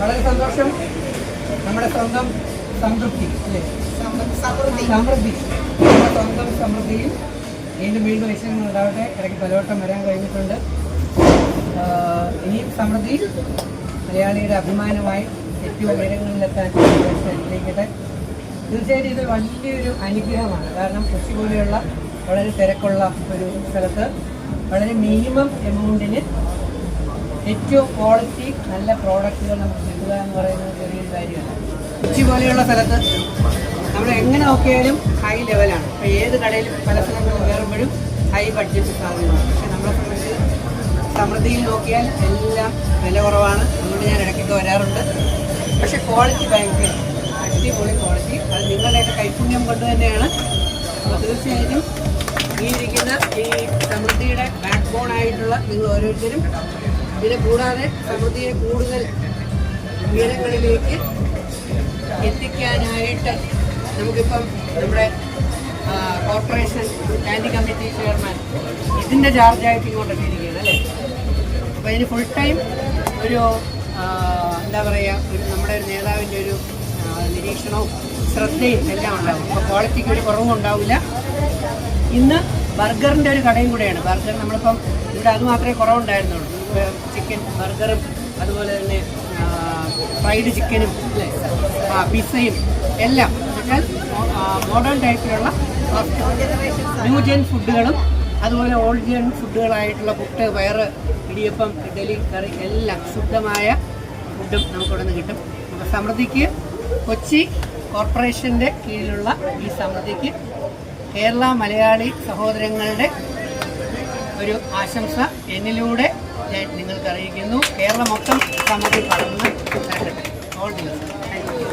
വളരെ സന്തോഷം. നമ്മുടെ സ്വന്തം സംതൃപ്തി അല്ലേ? സമൃദ്ധി. നമ്മുടെ സ്വന്തം സമൃദ്ധിയും വീണ്ടും വീണ്ടും വിഷയങ്ങൾ ഉണ്ടാവട്ടെ. ഇടയ്ക്ക് പലവട്ടം വരാൻ കഴിഞ്ഞിട്ടുണ്ട്. ഇനിയും സമൃദ്ധി മലയാളിയുടെ അഭിമാനമായി ഏറ്റവും ഉയരങ്ങളിലെത്താൻ അനുഗ്രഹിക്കട്ടെ തീർച്ചയായിട്ടും ഇത് വലിയൊരു അനുഗ്രഹമാണ്. കാരണം കൊച്ചി പോലെയുള്ള വളരെ തിരക്കുള്ള ഒരു സ്ഥലത്ത് വളരെ മിനിമം എമൗണ്ടിന് ഏറ്റവും ക്വാളിറ്റി നല്ല പ്രോഡക്റ്റുകൾ നമുക്ക് കിട്ടുക എന്ന് പറയുന്നത് ചെറിയൊരു കാര്യമാണ് കൊച്ചി പോലെയുള്ള സ്ഥലത്ത് നമ്മൾ എങ്ങനെ നോക്കിയാലും ഹൈ ലെവലാണ് ഇപ്പോൾ ഏത് കടയിലും പല സ്ഥലങ്ങളിൽ കയറുമ്പോഴും ഹൈ ബഡ്ജറ്റ് സാധ്യമാണ് പക്ഷേ നമ്മളെ സംബന്ധിച്ച് സമൃദ്ധിയിൽ നോക്കിയാൽ എല്ലാം വില കുറവാണ്. അതുകൊണ്ട് ഞാൻ ഇടയ്ക്കൊക്കെ വരാറുണ്ട്. പക്ഷേ ക്വാളിറ്റി ഭയങ്കര അടിപൊളി ക്വാളിറ്റി അത് നിങ്ങളുടെയൊക്കെ കൈപുണ്യം കൊണ്ട് തന്നെയാണ്. അപ്പോൾ തീർച്ചയായിട്ടും ഈ ഇരിക്കുന്ന ഈ സമൃദ്ധിയുടെ ബാക്ക് ബോൺ ആയിട്ടുള്ള നിങ്ങൾ ഓരോരുത്തരും ഇതിനെ കൂടാതെ സമൃദ്ധിയെ കൂടുതൽ ഉയരങ്ങളിലേക്ക് എത്തിക്കാനായിട്ട് നമുക്കിപ്പം നമ്മുടെ കോർപ്പറേഷൻ സ്റ്റാൻഡിംഗ് കമ്മിറ്റി ചെയർമാൻ ഇതിന്റെ ചാർജായിട്ട് ഇങ്ങോട്ടൊക്കെ ഇരിക്കുകയാണ് അല്ലേ? അപ്പോൾ ഇതിന് ഫുൾ ടൈം ഒരു എന്താ പറയുക ഒരു നമ്മുടെ ഒരു നേതാവിന്റെ ഒരു നിരീക്ഷണവും ശ്രദ്ധയും എല്ലാം ഉണ്ടാവും. അപ്പോൾ ക്വാളിറ്റിക്ക് ഒരു കുറവും ഉണ്ടാവില്ല. ഇന്ന് ബർഗറിന്റെ ഒരു കടയും കൂടെയാണ്. ബർഗർ നമ്മളിപ്പം ഇവിടെ അത് മാത്രമേ കുറവുണ്ടായിരുന്നുള്ളൂ. ചിക്കൻ ബർഗറും അതുപോലെ തന്നെ ഫ്രൈഡ് ചിക്കനും ആ പിസയും എല്ലാം മോഡേൺ ടൈപ്പിലുള്ള ന്യൂ ജെൻ ഫുഡുകളും അതുപോലെ ഓൾഡ് ജെൻ ഫുഡുകളായിട്ടുള്ള പുട്ട് വയറ് ഇടിയപ്പം ഇഡലി കറി എല്ലാം ശുദ്ധമായ ഫുഡും നമുക്കിവിടെ നിന്ന് കിട്ടും. അപ്പോൾ സമൃദ്ധിക്ക് കൊച്ചി കോർപ്പറേഷന്റെ കീഴിലുള്ള ഈ സമൃദ്ധിക്ക് കേരള മലയാളി സഹോദരങ്ങളുടെ ഒരു ആശംസ എന്നിലൂടെ ഞാൻ നിങ്ങൾക്ക് അറിയിക്കുന്നു കേരളം മൊത്തം സമൃദ്ധി പടർന്ന് ഓൾ ദി താങ്ക് യു